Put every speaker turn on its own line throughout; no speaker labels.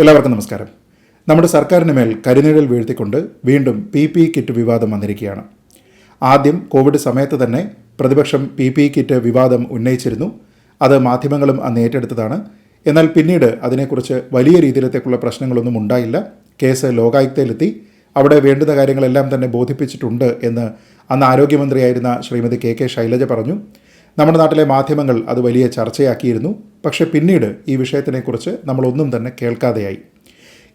എല്ലാവർക്കും നമസ്കാരം. നമ്മുടെ സർക്കാരിന് മേൽ കരിനിഴൽ വീഴ്ത്തിക്കൊണ്ട് വീണ്ടും പി പി കിറ്റ് വിവാദം വന്നിരിക്കുകയാണ്. ആദ്യം കോവിഡ് സമയത്ത് തന്നെ പ്രതിപക്ഷം പി പി കിറ്റ് വിവാദം ഉന്നയിച്ചിരുന്നു. അത് മാധ്യമങ്ങളും അന്ന് ഏറ്റെടുത്തതാണ്. എന്നാൽ പിന്നീട് അതിനെക്കുറിച്ച് വലിയ രീതിയിലത്തേക്കുള്ള പ്രശ്നങ്ങളൊന്നും ഉണ്ടായില്ല. കേസ് ലോകായുക്തയിലെത്തി. അവിടെ വേണ്ടുന്ന കാര്യങ്ങളെല്ലാം തന്നെ ബോധിപ്പിച്ചിട്ടുണ്ട് എന്ന് അന്ന് ആരോഗ്യമന്ത്രിയായിരുന്ന ശ്രീമതി കെ കെ ശൈലജ പറഞ്ഞു. നമ്മുടെ നാട്ടിലെ മാധ്യമങ്ങൾ അത് വലിയ ചർച്ചയാക്കിയിരുന്നു. പക്ഷെ പിന്നീട് ഈ വിഷയത്തിനെക്കുറിച്ച് നമ്മളൊന്നും തന്നെ കേൾക്കാതെയായി.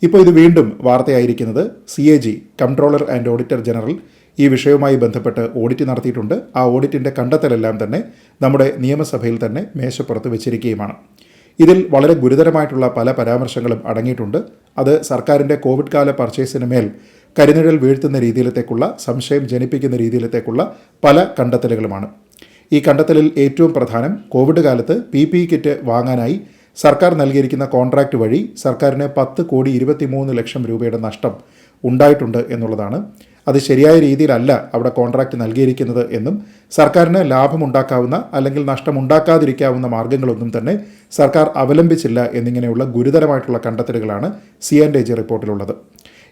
ഇപ്പോൾ ഇത് വീണ്ടും വാർത്തയായിരിക്കുന്നത് C A G comptroller and auditor general ഈ വിഷയവുമായി ബന്ധപ്പെട്ട് ഓഡിറ്റ് നടത്തിയിട്ടുണ്ട്. ആ ഓഡിറ്റിന്റെ കണ്ടെത്തലെല്ലാം തന്നെ നമ്മുടെ നിയമസഭയിൽ തന്നെ മേശപ്പുറത്ത് വെച്ചിരിക്കുകയുമാണ്. ഇതിൽ വളരെ ഗുരുതരമായിട്ടുള്ള പല പരാമർശങ്ങളും അടങ്ങിയിട്ടുണ്ട്. അത് സർക്കാരിന്റെ കോവിഡ് കാല പർച്ചേസിന് മേൽ കരിനിഴൽ വീഴ്ത്തുന്ന രീതിയിലത്തേക്കുള്ള സംശയം ജനിപ്പിക്കുന്ന രീതിയിലത്തേക്കുള്ള പല കണ്ടെത്തലുകളുമാണ്. ഈ കണ്ടെത്തലിൽ ഏറ്റവും പ്രധാനം കോവിഡ് കാലത്ത് പി പി കിറ്റ് വാങ്ങാനായി സർക്കാർ നൽകിയിരിക്കുന്ന കോൺട്രാക്റ്റ് വഴി സർക്കാരിന് പത്ത് കോടി ഇരുപത്തിമൂന്ന് ലക്ഷം രൂപയുടെ നഷ്ടം ഉണ്ടായിട്ടുണ്ട് എന്നുള്ളതാണ്. അത് ശരിയായ രീതിയിലല്ല അവിടെ കോൺട്രാക്റ്റ് നൽകിയിരിക്കുന്നത് എന്നും സർക്കാരിന് ലാഭമുണ്ടാക്കാവുന്ന അല്ലെങ്കിൽ നഷ്ടമുണ്ടാക്കാതിരിക്കാവുന്ന മാർഗങ്ങളൊന്നും തന്നെ സർക്കാർ അവലംബിച്ചില്ല എന്നിങ്ങനെയുള്ള ഗുരുതരമായിട്ടുള്ള കണ്ടെത്തലുകളാണ് സി ആൻഡ് എ ജി റിപ്പോർട്ടിലുള്ളത്.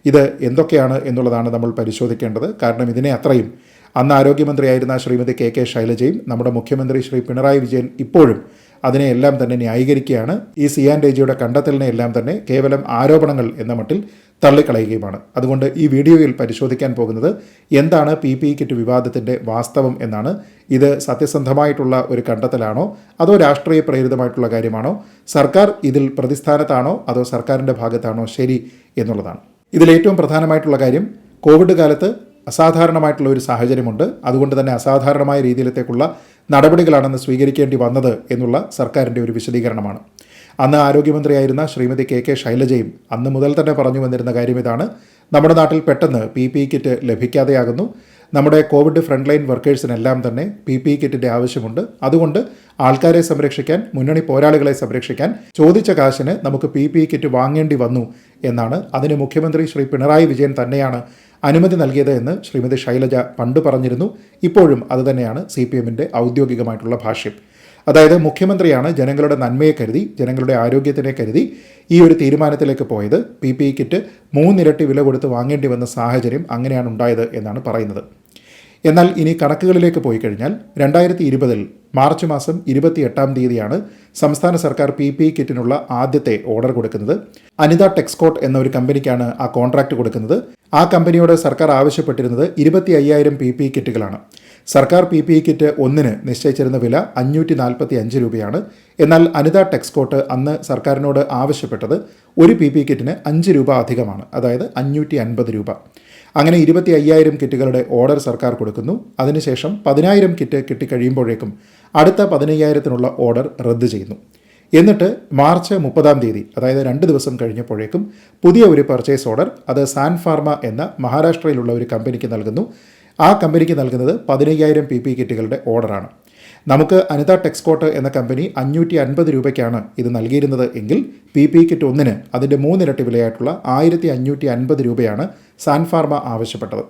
ഇത് എന്തൊക്കെയാണ് എന്നുള്ളതാണ് നമ്മൾ പരിശോധിക്കേണ്ടത്. കാരണം ഇതിനെ അത്രയും അന്ന് ആരോഗ്യമന്ത്രിയായിരുന്ന ശ്രീമതി കെ കെ ശൈലജയും നമ്മുടെ മുഖ്യമന്ത്രി ശ്രീ പിണറായി വിജയൻ ഇപ്പോഴും അതിനെയെല്ലാം തന്നെ ന്യായീകരിക്കുകയാണ്. ഈ സി ആൻഡ് ജിയുടെ കണ്ടെത്തലിനെ എല്ലാം തന്നെ കേവലം ആരോപണങ്ങൾ എന്ന മട്ടിൽ തള്ളിക്കളയുകയുമാണ്. അതുകൊണ്ട് ഈ വീഡിയോയിൽ പരിശോധിക്കാൻ പോകുന്നത് എന്താണ് പി പി കിറ്റ് വിവാദത്തിന്റെ വാസ്തവം എന്നാണ്. ഇത് സത്യസന്ധമായിട്ടുള്ള ഒരു കണ്ടെത്തലാണോ? അതോ രാഷ്ട്രീയ പ്രേരിതമായിട്ടുള്ള കാര്യമാണോ? സർക്കാർ ഇതിൽ പ്രതിസ്ഥാനത്താണോ? അതോ സർക്കാരിന്റെ ഭാഗത്താണോ? ശരി എന്നുള്ളതാണ്. ഇതിൽ ഏറ്റവും പ്രധാനമായിട്ടുള്ള കാര്യം കോവിഡ് കാലത്ത് അസാധാരണമായിട്ടുള്ള ഒരു സാഹചര്യമുണ്ട്. അതുകൊണ്ട് തന്നെ അസാധാരണമായ രീതിയിലത്തേക്കുള്ള നടപടികളാണെന്ന് സ്വീകരിക്കേണ്ടി വന്നത് എന്നുള്ള സർക്കാരിന്റെ ഒരു വിശദീകരണമാണ്. അന്ന് ആരോഗ്യമന്ത്രിയായിരുന്ന ശ്രീമതി കെ കെ ശൈലജയും അന്ന് മുതൽ തന്നെ പറഞ്ഞു വന്നിരുന്ന കാര്യം ഇതാണ്. നമ്മുടെ നാട്ടിൽ പെട്ടെന്ന് പി പി കിറ്റ് ലഭിക്കാതെയാകുന്നു. നമ്മുടെ കോവിഡ് ഫ്രണ്ട് ലൈൻ വർക്കേഴ്സിനെല്ലാം തന്നെ പി പി കിറ്റിന്റെ ആവശ്യമുണ്ട്. അതുകൊണ്ട് ആൾക്കാരെ സംരക്ഷിക്കാൻ മുന്നണി പോരാളികളെ സംരക്ഷിക്കാൻ ചോദിച്ച കാശിന് നമുക്ക് പി പി കിറ്റ് വാങ്ങേണ്ടി വന്നു എന്നാണ് അതിന് മുഖ്യമന്ത്രി ശ്രീ പിണറായി വിജയൻ തന്നെയാണ് അനുമതി നൽകിയത് എന്ന് ശ്രീമതി ശൈലജ പണ്ട് പറഞ്ഞിരുന്നു. ഇപ്പോഴും അതുതന്നെയാണ് സി പി എമ്മിന്റെ ഔദ്യോഗികമായിട്ടുള്ള ഭാഷ്യം. അതായത് മുഖ്യമന്ത്രിയാണ് ജനങ്ങളുടെ നന്മയെ കരുതി ജനങ്ങളുടെ ആരോഗ്യത്തിനെ കരുതി ഈ ഒരു തീരുമാനത്തിലേക്ക് പോയത്. പി പി കിറ്റ് മൂന്നിരട്ടി വില കൊടുത്ത് വാങ്ങേണ്ടി വന്ന സാഹചര്യം അങ്ങനെയാണ് ഉണ്ടായത് എന്നാണ് പറയുന്നത്. എന്നാൽ ഇനി കണക്കുകളിലേക്ക് പോയി കഴിഞ്ഞാൽ രണ്ടായിരത്തി ഇരുപതിൽ മാർച്ച് മാസം ഇരുപത്തി എട്ടാം തീയതിയാണ് സംസ്ഥാന സർക്കാർ പി പി കിറ്റിനുള്ള ആദ്യത്തെ ഓർഡർ കൊടുക്കുന്നത്. അനിത ടെക്സ്കോട്ട് എന്ന ഒരു കമ്പനിക്കാണ് ആ കോൺട്രാക്ട് കൊടുക്കുന്നത്. ആ കമ്പനിയോട് സർക്കാർ ആവശ്യപ്പെട്ടിരുന്നത് ഇരുപത്തി അയ്യായിരം പി പി കിറ്റുകളാണ്. സർക്കാർ പി പി ഇ കിറ്റ് ഒന്നിന് നിശ്ചയിച്ചിരുന്ന വില അഞ്ഞൂറ്റി നാൽപ്പത്തി അഞ്ച് രൂപയാണ്. എന്നാൽ അനിത ടെക്സ്കോട്ട് അന്ന് സർക്കാരിനോട് ആവശ്യപ്പെട്ടത് ഒരു പി പി കിറ്റിന് അഞ്ച് രൂപ അധികമാണ്. അതായത് അഞ്ഞൂറ്റി അൻപത് രൂപ. അങ്ങനെ ഇരുപത്തി അയ്യായിരം കിറ്റുകളുടെ ഓർഡർ സർക്കാർ കൊടുക്കുന്നു. അതിനുശേഷം പതിനായിരം കിറ്റ് കിട്ടിക്കഴിയുമ്പോഴേക്കും അടുത്ത പതിനയ്യായിരത്തിനുള്ള ഓർഡർ റദ്ദ് ചെയ്യുന്നു. എന്നിട്ട് മാർച്ച് മുപ്പതാം തീയതി അതായത് രണ്ട് ദിവസം കഴിഞ്ഞപ്പോഴേക്കും പുതിയ ഒരു പർച്ചേസ് ഓർഡർ അത് സാൻ ഫാർമ എന്ന മഹാരാഷ്ട്രയിലുള്ള ഒരു കമ്പനിക്ക് നൽകുന്നു. ആ കമ്പനിക്ക് നൽകുന്നത് പതിനയ്യായിരം പി പി കിറ്റുകളുടെ ഓർഡറാണ്. നമുക്ക് അനിത ടെക്സ്കോട്ട് എന്ന കമ്പനി അഞ്ഞൂറ്റി അൻപത് രൂപയ്ക്കാണ് ഇത് നൽകിയിരുന്നത് എങ്കിൽ പി പി കിറ്റ് ഒന്നിന് അതിന്റെ മൂന്നിരട്ടി വിലയായിട്ടുള്ള ആയിരത്തി അഞ്ഞൂറ്റി അൻപത് രൂപയാണ് സാൻഫാർമ ആവശ്യപ്പെട്ടത്.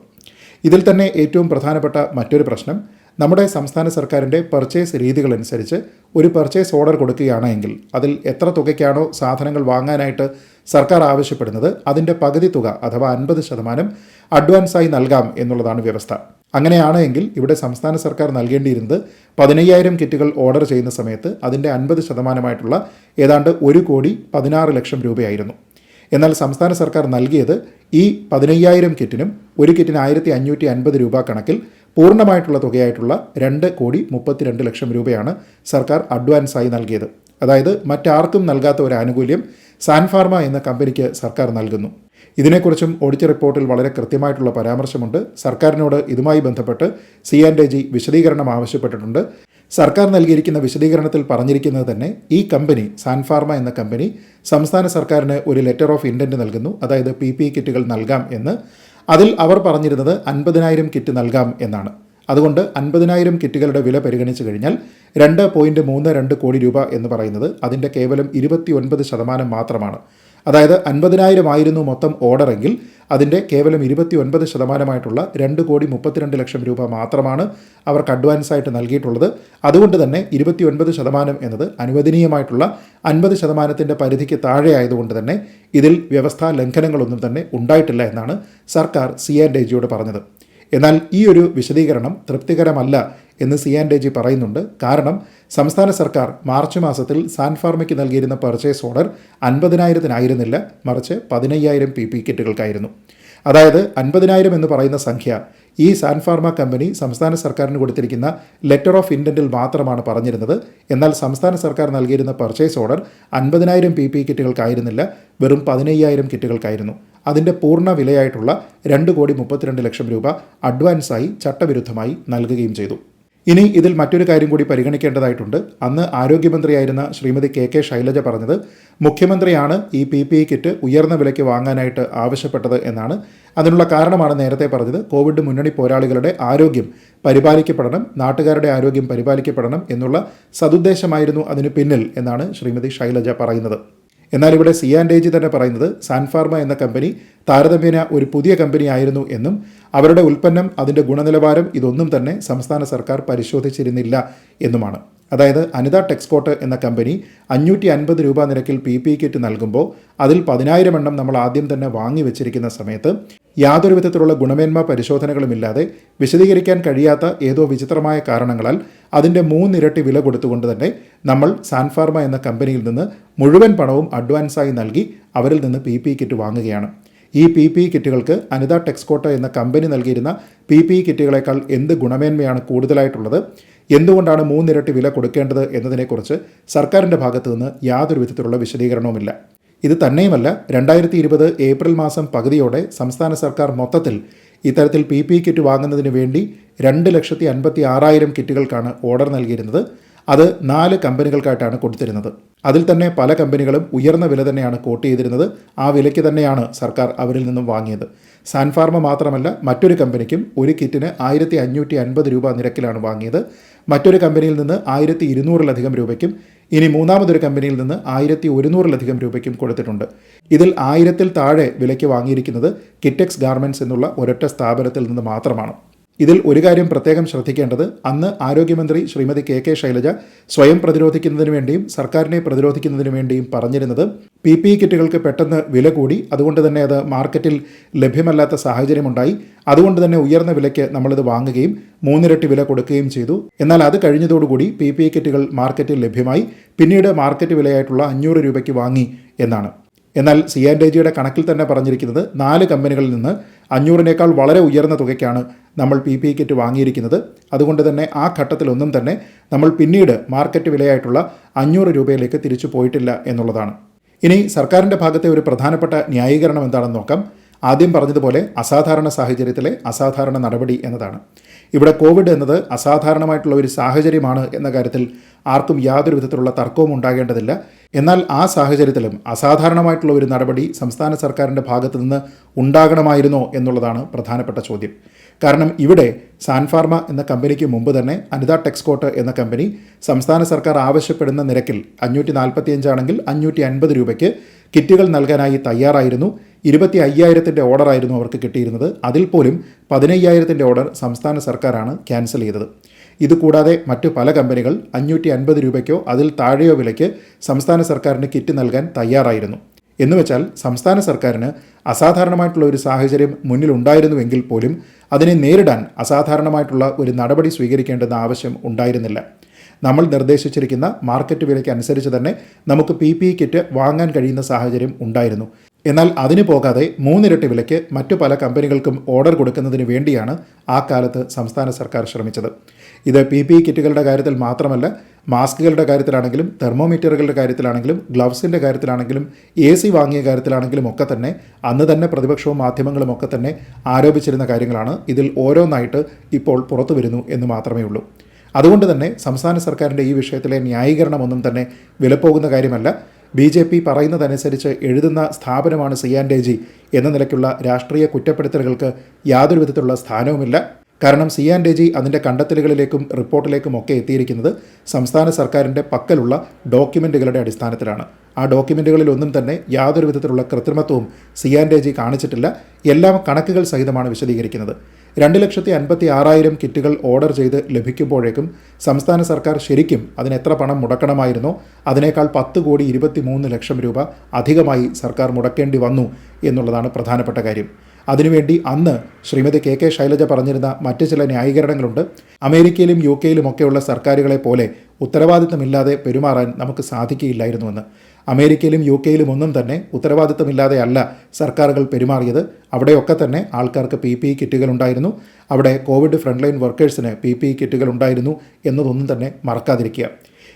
ഇതിൽ തന്നെ ഏറ്റവും പ്രധാനപ്പെട്ട മറ്റൊരു പ്രശ്നം നമ്മുടെ സംസ്ഥാന സർക്കാരിന്റെ പർച്ചേസ് രീതികളനുസരിച്ച് ഒരു പർച്ചേസ് ഓർഡർ കൊടുക്കുകയാണെങ്കിൽ അതിൽ എത്ര തുകയ്ക്കാണോ സാധനങ്ങൾ വാങ്ങാനായിട്ട് സർക്കാർ ആവശ്യപ്പെടുന്നത് അതിന്റെ പകുതി തുക അഥവാ അൻപത് ശതമാനം അഡ്വാൻസായി നൽകാം എന്നുള്ളതാണ് വ്യവസ്ഥ. അങ്ങനെയാണെങ്കിൽ ഇവിടെ സംസ്ഥാന സർക്കാർ നൽകേണ്ടിയിരുന്നത് പതിനയ്യായിരം കിറ്റുകൾ ഓർഡർ ചെയ്യുന്ന സമയത്ത് അതിന്റെ അൻപത് ശതമാനമായിട്ടുള്ള ഏതാണ്ട് ഒരു കോടി പതിനാറ് ലക്ഷം രൂപയായിരുന്നു. എന്നാൽ സംസ്ഥാന സർക്കാർ നൽകിയത് ഈ പതിനയ്യായിരം കിറ്റിനും ഒരു കിറ്റിന് ആയിരത്തി അഞ്ഞൂറ്റി അൻപത് രൂപ കണക്കിൽ പൂർണമായിട്ടുള്ള തുകയായിട്ടുള്ള രണ്ട് കോടി മുപ്പത്തിരണ്ട് ലക്ഷം രൂപയാണ് സർക്കാർ അഡ്വാൻസായി നൽകിയത്. അതായത് മറ്റാർക്കും നൽകാത്ത ഒരു ആനുകൂല്യം സാൻഫാർമ എന്ന കമ്പനിക്ക് സർക്കാർ നൽകുന്നു. ഇതിനെക്കുറിച്ചും ഓഡിറ്റ് റിപ്പോർട്ടിൽ വളരെ കൃത്യമായിട്ടുള്ള പരാമർശമുണ്ട്. സർക്കാരിനോട് ഇതുമായി ബന്ധപ്പെട്ട് സി ആൻഡ് ജി വിശദീകരണം ആവശ്യപ്പെട്ടിട്ടുണ്ട്. സർക്കാർ നൽകിയിരിക്കുന്ന വിശദീകരണത്തിൽ പറഞ്ഞിരിക്കുന്നത് തന്നെ ഈ കമ്പനി സാൻഫാർമ എന്ന കമ്പനി സംസ്ഥാന സർക്കാരിന് ഒരു ലെറ്റർ ഓഫ് ഇന്റന്റ് നൽകുന്നു. അതായത് പി കിറ്റുകൾ നൽകാം എന്ന്. അതിൽ അവർ പറഞ്ഞിരുന്നത് അൻപതിനായിരം കിറ്റ് നൽകാം എന്നാണ്. അതുകൊണ്ട് അൻപതിനായിരം കിറ്റുകളുടെ വില പരിഗണിച്ചു കഴിഞ്ഞാൽ രണ്ട് പോയിന്റ് മൂന്ന് രണ്ട് കോടി രൂപ എന്ന് പറയുന്നത് അതിന്റെ കേവലം ഇരുപത്തി ഒൻപത് ശതമാനം മാത്രമാണ്. അതായത് അൻപതിനായിരം ആയിരുന്നു മൊത്തം ഓർഡറെങ്കിൽ അതിന്റെ കേവലം ഇരുപത്തി ഒൻപത് ശതമാനമായിട്ടുള്ള രണ്ട് കോടി മുപ്പത്തിരണ്ട് ലക്ഷം രൂപ മാത്രമാണ് അവർക്ക് അഡ്വാൻസ് ആയിട്ട് നൽകിയിട്ടുള്ളത്. അതുകൊണ്ട് തന്നെ ഇരുപത്തി ഒൻപത് ശതമാനം എന്നത് അനുവദനീയമായിട്ടുള്ള അൻപത് ശതമാനത്തിന്റെ പരിധിക്ക് താഴെ ആയതുകൊണ്ട് തന്നെ ഇതിൽ വ്യവസ്ഥാ ലംഘനങ്ങളൊന്നും തന്നെ ഉണ്ടായിട്ടില്ല എന്നാണ് സർക്കാർ സി ആൻഡ് എ ജിയോട് പറഞ്ഞത്. എന്നാൽ ഈ ഒരു വിശദീകരണം തൃപ്തികരമല്ല എന്ന് സി ആൻഡ് ജി പറയുന്നുണ്ട്. കാരണം സംസ്ഥാന സർക്കാർ മാർച്ച് മാസത്തിൽ സാൻഫാർമയ്ക്ക് നൽകിയിരുന്ന പർച്ചേസ് ഓർഡർ അൻപതിനായിരത്തിനായിരുന്നില്ല മറിച്ച് പതിനയ്യായിരം പി പി കിറ്റുകൾക്കായിരുന്നു. അതായത് അൻപതിനായിരം എന്ന് പറയുന്ന സംഖ്യ ഈ സാൻഫാർമ കമ്പനി സംസ്ഥാന സർക്കാരിന് കൊടുത്തിരിക്കുന്ന ലെറ്റർ ഓഫ് ഇന്റന്റിൽ മാത്രമാണ് പറഞ്ഞിരുന്നത്. എന്നാൽ സംസ്ഥാന സർക്കാർ നൽകിയിരുന്ന പർച്ചേസ് ഓർഡർ അൻപതിനായിരം പി പി കിറ്റുകൾക്കായിരുന്നില്ല വെറും പതിനയ്യായിരം കിറ്റുകൾക്കായിരുന്നു. അതിന്റെ പൂർണ വിലയായിട്ടുള്ള രണ്ട് കോടി മുപ്പത്തിരണ്ട് ലക്ഷം രൂപ അഡ്വാൻസായി ചട്ടവിരുദ്ധമായി നൽകുകയും ചെയ്തു. ഇനി ഇതിൽ മറ്റൊരു കാര്യം കൂടി പരിഗണിക്കേണ്ടതായിട്ടുണ്ട്. അന്ന് ആരോഗ്യമന്ത്രിയായിരുന്ന ശ്രീമതി കെ കെ ശൈലജ പറഞ്ഞത് മുഖ്യമന്ത്രിയാണ് ഈ പി പി ഇ കിറ്റ് ഉയർന്ന വിലയ്ക്ക് വാങ്ങാനായിട്ട് ആവശ്യപ്പെട്ടത് എന്നാണ്. അതിനുള്ള കാരണമാണ് നേരത്തെ പറഞ്ഞത്. കോവിഡ് മുന്നണി പോരാളികളുടെ ആരോഗ്യം പരിപാലിക്കപ്പെടണം നാട്ടുകാരുടെ ആരോഗ്യം പരിപാലിക്കപ്പെടണം എന്നുള്ള സതുദ്ദേശമായിരുന്നു അതിന് പിന്നിൽ എന്നാണ് ശ്രീമതി ശൈലജ പറയുന്നത്. എന്നാൽ ഇവിടെ സി ആൻഡ് ഏജി തന്നെ പറയുന്നത് സാൻഫാർമ എന്ന കമ്പനി താരതമ്യേന ഒരു പുതിയ കമ്പനി ആയിരുന്നു എന്നും അവരുടെ ഉൽപ്പന്നം അതിന്റെ ഗുണനിലവാരം ഇതൊന്നും തന്നെ സംസ്ഥാന സർക്കാർ പരിശോധിച്ചിരുന്നില്ല എന്നുമാണ്. അതായത് അനിത ടെക്സ്പോർട്ട് എന്ന കമ്പനി അഞ്ഞൂറ്റി അൻപത് രൂപ നിരക്കിൽ പി പി കിറ്റ് നൽകുമ്പോൾ അതിൽ പതിനായിരം എണ്ണം നമ്മൾ ആദ്യം തന്നെ വാങ്ങി വെച്ചിരിക്കുന്ന സമയത്ത് യാതൊരു വിധത്തിലുള്ള ഗുണമേന്മ പരിശോധനകളുമില്ലാതെ വിശദീകരിക്കാൻ കഴിയാത്ത ഏതോ വിചിത്രമായ കാരണങ്ങളാൽ അതിന്റെ മൂന്നിരട്ടി വില കൊടുത്തുകൊണ്ട് തന്നെ നമ്മൾ സാൻഫാർമ എന്ന കമ്പനിയിൽ നിന്ന് മുഴുവൻ പണവും അഡ്വാൻസായി നൽകി അവരിൽ നിന്ന് പി പി കിറ്റ് വാങ്ങുകയാണ്. ഈ പി പി കിറ്റുകൾക്ക് അനിത ടെക്സ്കോട്ട എന്ന കമ്പനി നൽകിയിരുന്ന പി പി കിറ്റുകളേക്കാൾ എന്ത് ഗുണമേന്മയാണ് കൂടുതലായിട്ടുള്ളത്? എന്തുകൊണ്ടാണ് മൂന്നിരട്ടി വില കൊടുക്കേണ്ടത് എന്നതിനെക്കുറിച്ച് സർക്കാരിന്റെ ഭാഗത്തു നിന്ന് യാതൊരു വിധത്തിലുള്ള വിശദീകരണവുമില്ല. ഇത് തന്നെയുമല്ല രണ്ടായിരത്തി ഇരുപത് ഏപ്രിൽ മാസം പകുതിയോടെ സംസ്ഥാന സർക്കാർ മൊത്തത്തിൽ ഇത്തരത്തിൽ പി പി കിറ്റ് വാങ്ങുന്നതിന് വേണ്ടി രണ്ട് ലക്ഷത്തി അൻപത്തി ആറായിരം കിറ്റുകൾക്കാണ് ഓർഡർ നൽകിയിരുന്നത്. അത് നാല് കമ്പനികൾക്കായിട്ടാണ് കൊടുത്തിരുന്നത്. അതിൽ തന്നെ പല കമ്പനികളും ഉയർന്ന വില തന്നെയാണ് കോട്ട് ചെയ്തിരുന്നത്. ആ വിലയ്ക്ക് തന്നെയാണ് സർക്കാർ അവരിൽ നിന്നും വാങ്ങിയത്. സാൻഫാർമ മാത്രമല്ല മറ്റൊരു കമ്പനിക്കും ഒരു കിറ്റിന് ആയിരത്തി അഞ്ഞൂറ്റി അൻപത് രൂപ നിരക്കിലാണ് വാങ്ങിയത്. മറ്റൊരു കമ്പനിയിൽ നിന്ന് ആയിരത്തി ഇരുന്നൂറിലധികം രൂപയ്ക്കും ഇനി മൂന്നാമതൊരു കമ്പനിയിൽ നിന്ന് ആയിരത്തി ഒരുന്നൂറിലധികം രൂപയ്ക്കും കൊടുത്തിട്ടുണ്ട്. ഇതിൽ ആയിരത്തിൽ താഴെ വിലയ്ക്ക് വാങ്ങിയിരിക്കുന്നത് കിറ്റെക്സ് ഗാർമെന്റ്സ് എന്നുള്ള ഒരൊറ്റ സ്ഥാപനത്തിൽ നിന്ന് മാത്രമാണ്. ഇതിൽ ഒരു കാര്യം പ്രത്യേകം ശ്രദ്ധിക്കേണ്ടത് അന്ന് ആരോഗ്യമന്ത്രി ശ്രീമതി കെ കെ ശൈലജ സ്വയം പ്രതിരോധിക്കുന്നതിന് വേണ്ടിയും സർക്കാരിനെ പ്രതിരോധിക്കുന്നതിന് വേണ്ടിയും പറഞ്ഞിരുന്നത് പി പി കിറ്റുകൾക്ക് പെട്ടെന്ന് വില കൂടി. അതുകൊണ്ട് തന്നെ അത് മാർക്കറ്റിൽ ലഭ്യമല്ലാത്ത സാഹചര്യമുണ്ടായി. അതുകൊണ്ട് തന്നെ ഉയർന്ന വിലയ്ക്ക് നമ്മളിത് വാങ്ങുകയും മൂന്നിരട്ടി വില കൊടുക്കുകയും ചെയ്തു. എന്നാൽ അത് കഴിഞ്ഞതോടുകൂടി പി പി കിറ്റുകൾ മാർക്കറ്റിൽ ലഭ്യമായി. പിന്നീട് മാർക്കറ്റ് വിലയായിട്ടുള്ള അഞ്ഞൂറ് രൂപയ്ക്ക് വാങ്ങി എന്നാണ്. എന്നാൽ സി ആൻഡ് ജിയുടെ കണക്കിൽ തന്നെ പറഞ്ഞിരിക്കുന്നത് നാല് കമ്പനികളിൽ നിന്ന് അഞ്ഞൂറിനേക്കാൾ വളരെ ഉയർന്ന തുകയ്ക്കാണ് നമ്മൾ പി പി കിറ്റ് വാങ്ങിയിരിക്കുന്നത്. അതുകൊണ്ട് തന്നെ ആ ഘട്ടത്തിലൊന്നും തന്നെ നമ്മൾ പിന്നീട് മാർക്കറ്റ് വിലയായിട്ടുള്ള അഞ്ഞൂറ് രൂപയിലേക്ക് തിരിച്ചു പോയിട്ടില്ല എന്നുള്ളതാണ്. ഇനി സർക്കാരിന്റെ ഭാഗത്തെ ഒരു പ്രധാനപ്പെട്ട ന്യായീകരണം എന്താണെന്ന് നോക്കാം. ആദ്യം പറഞ്ഞതുപോലെ അസാധാരണ സാഹചര്യത്തിലെ അസാധാരണ നടപടി എന്നതാണ്. ഇവിടെ കോവിഡ് എന്നത് അസാധാരണമായിട്ടുള്ള ഒരു സാഹചര്യമാണ് എന്ന കാര്യത്തിൽ ആർക്കും യാതൊരു വിധത്തിലുള്ള തർക്കവും ഉണ്ടാകേണ്ടതില്ല. എന്നാൽ ആ സാഹചര്യത്തിലും അസാധാരണമായിട്ടുള്ള ഒരു നടപടി സംസ്ഥാന സർക്കാരിന്റെ ഭാഗത്തു നിന്ന് ഉണ്ടാകണമായിരുന്നോ എന്നുള്ളതാണ് പ്രധാനപ്പെട്ട ചോദ്യം. കാരണം ഇവിടെ സാൻഫാർമ എന്ന കമ്പനിക്ക് മുമ്പ് തന്നെ അനിത ടെക്സ്കോട്ട് എന്ന കമ്പനി സംസ്ഥാന സർക്കാർ ആവശ്യപ്പെടുന്ന നിരക്കിൽ അഞ്ഞൂറ്റി നാൽപ്പത്തിയഞ്ചാണെങ്കിൽ അഞ്ഞൂറ്റി അൻപത് രൂപയ്ക്ക് കിറ്റുകൾ നൽകാനായി തയ്യാറായിരുന്നു. ഇരുപത്തി അയ്യായിരത്തിന്റെ ഓർഡറായിരുന്നു അവർക്ക് കിട്ടിയിരുന്നത്. അതിൽ പോലും പതിനയ്യായിരത്തിന്റെ ഓർഡർ സംസ്ഥാന സർക്കാരാണ് ക്യാൻസൽ ചെയ്തത്. ഇതുകൂടാതെ മറ്റു പല കമ്പനികൾ അഞ്ഞൂറ്റി അൻപത് രൂപയ്ക്കോ അതിൽ താഴെയോ വിലയ്ക്ക് സംസ്ഥാന സർക്കാരിന് കിറ്റ് നൽകാൻ തയ്യാറായിരുന്നു. എന്നുവെച്ചാൽ സംസ്ഥാന സർക്കാരിന് അസാധാരണമായിട്ടുള്ള ഒരു സാഹചര്യം മുന്നിലുണ്ടായിരുന്നുവെങ്കിൽ പോലും അതിനെ നേരിടാൻ അസാധാരണമായിട്ടുള്ള ഒരു നടപടി സ്വീകരിക്കേണ്ടെന്ന ആവശ്യം ഉണ്ടായിരുന്നില്ല. നമ്മൾ നിർദ്ദേശിച്ചിരിക്കുന്ന മാർക്കറ്റ് വിലയ്ക്ക് അനുസരിച്ച് തന്നെ നമുക്ക് പി പി കിറ്റ് വാങ്ങാൻ കഴിയുന്ന സാഹചര്യം ഉണ്ടായിരുന്നു. എന്നാൽ അതിന് പോകാതെ മൂന്നിരട്ടി വിലയ്ക്ക് മറ്റു പല കമ്പനികൾക്കും ഓർഡർ കൊടുക്കുന്നതിന് വേണ്ടിയാണ് ആ കാലത്ത് സംസ്ഥാന സർക്കാർ ശ്രമിച്ചത്. ഇത് പി പി കിറ്റുകളുടെ കാര്യത്തിൽ മാത്രമല്ല മാസ്കുകളുടെ കാര്യത്തിലാണെങ്കിലും തെർമോമീറ്ററുകളുടെ കാര്യത്തിലാണെങ്കിലും ഗ്ലൗസിന്റെ കാര്യത്തിലാണെങ്കിലും എ സി വാങ്ങിയ കാര്യത്തിലാണെങ്കിലും ഒക്കെ തന്നെ അന്ന് തന്നെ പ്രതിപക്ഷവും മാധ്യമങ്ങളും ഒക്കെ തന്നെ ആരോപിച്ചിരുന്ന കാര്യങ്ങളാണ് ഇതിൽ ഓരോന്നായിട്ട് ഇപ്പോൾ പുറത്തു വരുന്നു എന്ന് മാത്രമേ ഉള്ളൂ. അതുകൊണ്ട് തന്നെ സംസ്ഥാന സർക്കാരിന്റെ ഈ വിഷയത്തിലെ ന്യായീകരണമൊന്നും തന്നെ വിലപ്പോകുന്ന കാര്യമല്ല. ബി ജെ പി പറയുന്നതനുസരിച്ച് എഴുതുന്ന സ്ഥാപനമാണ് സി ആൻഡ് ജി എന്ന നിലയ്ക്കുള്ള രാഷ്ട്രീയ കുറ്റപ്പെടുത്തലുകൾക്ക് യാതൊരു വിധത്തിലുള്ള സ്ഥാനവുമില്ല. കാരണം സി ആൻഡ് ജി അതിന്റെ കണ്ടെത്തലുകളിലേക്കും റിപ്പോർട്ടിലേക്കും ഒക്കെ എത്തിയിരിക്കുന്നത് സംസ്ഥാന സർക്കാരിന്റെ പക്കലുള്ള ഡോക്യുമെന്റുകളുടെ അടിസ്ഥാനത്തിലാണ്. ആ ഡോക്യുമെന്റുകളിലൊന്നും തന്നെ യാതൊരു വിധത്തിലുള്ള കൃത്രിമത്വവും സി ആൻഡ് ജി കാണിച്ചിട്ടില്ല. എല്ലാം കണക്കുകൾ സഹിതമാണ് വിശദീകരിക്കുന്നത്. രണ്ട് ലക്ഷത്തി അൻപത്തി ആറായിരം കിറ്റുകൾ ഓർഡർ ചെയ്ത് ലഭിക്കുമ്പോഴേക്കും സംസ്ഥാന സർക്കാർ ശരിക്കും അതിന് എത്ര പണം മുടക്കണമായിരുന്നോ? അതിനേക്കാൾ പത്ത് കോടി ഇരുപത്തി ലക്ഷം രൂപ അധികമായി സർക്കാർ മുടക്കേണ്ടി വന്നു എന്നുള്ളതാണ് പ്രധാനപ്പെട്ട കാര്യം. അതിനുവേണ്ടി അന്ന് ശ്രീമതി കെ കെ ശൈലജ പറഞ്ഞിരുന്ന മറ്റ് ചില ന്യായീകരണങ്ങളുണ്ട്. അമേരിക്കയിലും യു കെയിലുമൊക്കെയുള്ള സർക്കാരുകളെ പോലെ ഉത്തരവാദിത്തമില്ലാതെ പെരുമാറാൻ നമുക്ക് സാധിക്കുകയില്ലായിരുന്നുവെന്ന്. അമേരിക്കയിലും യു കെയിലും ഒന്നും തന്നെ ഉത്തരവാദിത്തമില്ലാതെ അല്ല സർക്കാരുകൾ പെരുമാറിയത്. അവിടെയൊക്കെ തന്നെ ആൾക്കാർക്ക് പി പി ഇ കിറ്റുകൾ ഉണ്ടായിരുന്നു. അവിടെ കോവിഡ് ഫ്രണ്ട്ലൈൻ വർക്കേഴ്സിന് പി പി ഇ കിറ്റുകൾ ഉണ്ടായിരുന്നു എന്നതൊന്നും തന്നെ മറക്കാതിരിക്കുക.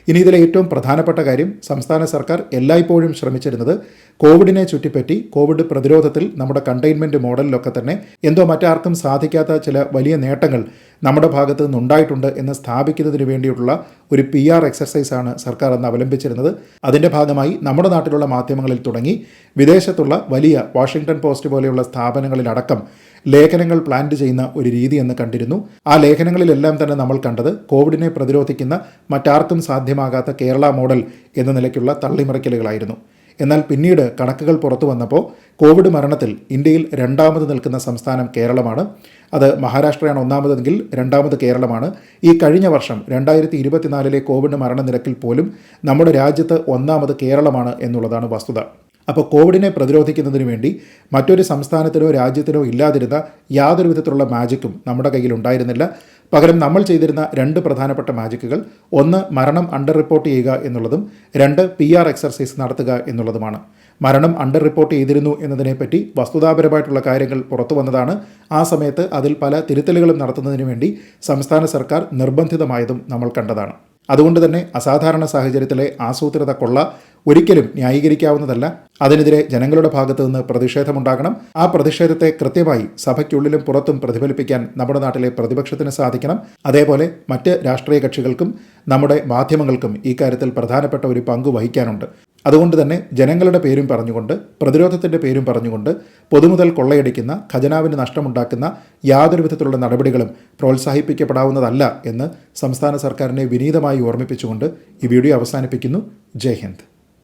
ഇനി ഇതിലെ ഏറ്റവും പ്രധാനപ്പെട്ട കാര്യം സംസ്ഥാന സർക്കാർ എല്ലായ്പ്പോഴും ശ്രമിച്ചിരുന്നത് കോവിഡിനെ ചുറ്റിപ്പറ്റി കോവിഡ് പ്രതിരോധത്തിൽ നമ്മുടെ കണ്ടെയ്ൻമെന്റ് മോഡലിലൊക്കെ തന്നെ എന്തോ മറ്റാർക്കും സാധിക്കാത്ത ചില വലിയ നേട്ടങ്ങൾ നമ്മുടെ ഭാഗത്തു നിന്നുണ്ടായിട്ടുണ്ട് എന്ന് സ്ഥാപിക്കുന്നതിന് വേണ്ടിയിട്ടുള്ള ഒരു പി ആർ എക്സർസൈസാണ് സർക്കാർ അന്ന് അവലംബിച്ചിരുന്നത്. അതിന്റെ ഭാഗമായി നമ്മുടെ നാട്ടിലുള്ള മാധ്യമങ്ങളിൽ തുടങ്ങി വിദേശത്തുള്ള വലിയ വാഷിംഗ്ടൺ പോസ്റ്റ് പോലെയുള്ള സ്ഥാപനങ്ങളിലടക്കം ലേഖനങ്ങൾ പ്ലാന്റ് ചെയ്യുന്ന ഒരു രീതി എന്ന് കണ്ടിരുന്നു. ആ ലേഖനങ്ങളിലെല്ലാം തന്നെ നമ്മൾ കണ്ടത് കോവിഡിനെ പ്രതിരോധിക്കുന്ന മറ്റാർക്കും സാധ്യമാകാത്ത കേരള മോഡൽ എന്ന നിലയ്ക്കുള്ള തള്ളിമറിക്കലുകളായിരുന്നു. എന്നാൽ പിന്നീട് കണക്കുകൾ പുറത്തു വന്നപ്പോൾ കോവിഡ് മരണത്തിൽ ഇന്ത്യയിൽ രണ്ടാമത് നിൽക്കുന്ന സംസ്ഥാനം കേരളമാണ്. അത് മഹാരാഷ്ട്രയാണ് ഒന്നാമതെങ്കിൽ രണ്ടാമത് കേരളമാണ്. ഈ കഴിഞ്ഞ വർഷം രണ്ടായിരത്തി ഇരുപത്തിനാലിലെ കോവിഡ് മരണനിരക്കിൽ പോലും നമ്മുടെ രാജ്യത്ത് ഒന്നാമത് കേരളമാണ് എന്നുള്ളതാണ് വസ്തുത. അപ്പോൾ കോവിഡിനെ പ്രതിരോധിക്കുന്നതിന് വേണ്ടി മറ്റൊരു സംസ്ഥാനത്തിനോ രാജ്യത്തിനോ ഇല്ലാതിരുന്ന യാതൊരു വിധത്തിലുള്ള മാജിക്കും നമ്മുടെ കയ്യിൽ ഉണ്ടായിരുന്നില്ല. പകരം നമ്മൾ ചെയ്തിരുന്ന രണ്ട് പ്രധാനപ്പെട്ട മാജിക്കുകൾ ഒന്ന് മരണം അണ്ടർ റിപ്പോർട്ട് ചെയ്യുക എന്നുള്ളതും രണ്ട് പി ആർ എക്സർസൈസ് നടത്തുക എന്നുള്ളതുമാണ്. മരണം അണ്ടർ റിപ്പോർട്ട് ചെയ്തിരുന്നു എന്നതിനെപ്പറ്റി വസ്തുതാപരമായിട്ടുള്ള കാര്യങ്ങൾ പുറത്തു വന്നതാണ്. ആ സമയത്ത് അതിൽ പല തിരുത്തലുകളും നടത്തുന്നതിന് വേണ്ടി സംസ്ഥാന സർക്കാർ നിർബന്ധിതമായതും നമ്മൾ കണ്ടതാണ്. അതുകൊണ്ട് തന്നെ അസാധാരണ സാഹചര്യത്തിലെ ആസൂത്രിത കൊള്ള ഒരിക്കലും ന്യായീകരിക്കാവുന്നതല്ല. അതിനെതിരെ ജനങ്ങളുടെ ഭാഗത്തു നിന്ന് പ്രതിഷേധമുണ്ടാകണം. ആ പ്രതിഷേധത്തെ കൃത്യമായി സഭയ്ക്കുള്ളിലും പുറത്തും പ്രതിഫലിപ്പിക്കാൻ നമ്മുടെ നാട്ടിലെ പ്രതിപക്ഷത്തിന് സാധിക്കണം. അതേപോലെ മറ്റ് രാഷ്ട്രീയ കക്ഷികൾക്കും നമ്മുടെ മാധ്യമങ്ങൾക്കും ഈ കാര്യത്തിൽ പ്രധാനപ്പെട്ട ഒരു പങ്ക് വഹിക്കാനുണ്ട്. അതുകൊണ്ട് തന്നെ ജനങ്ങളുടെ പേരും പറഞ്ഞുകൊണ്ട് പ്രതിരോധത്തിന്റെ പേരും പറഞ്ഞുകൊണ്ട് പൊതുമുതൽ കൊള്ളയടിക്കുന്ന ഖജനാവിന് നഷ്ടമുണ്ടാക്കുന്ന യാതൊരു വിധത്തിലുള്ള നടപടികളും പ്രോത്സാഹിപ്പിക്കപ്പെടാവുന്നതല്ല എന്ന് സംസ്ഥാന സർക്കാരിനെ വിനീതമായി ഓർമ്മിപ്പിച്ചുകൊണ്ട് ഈ വീഡിയോ അവസാനിപ്പിക്കുന്നു. ജയ് ഹിന്ദ്.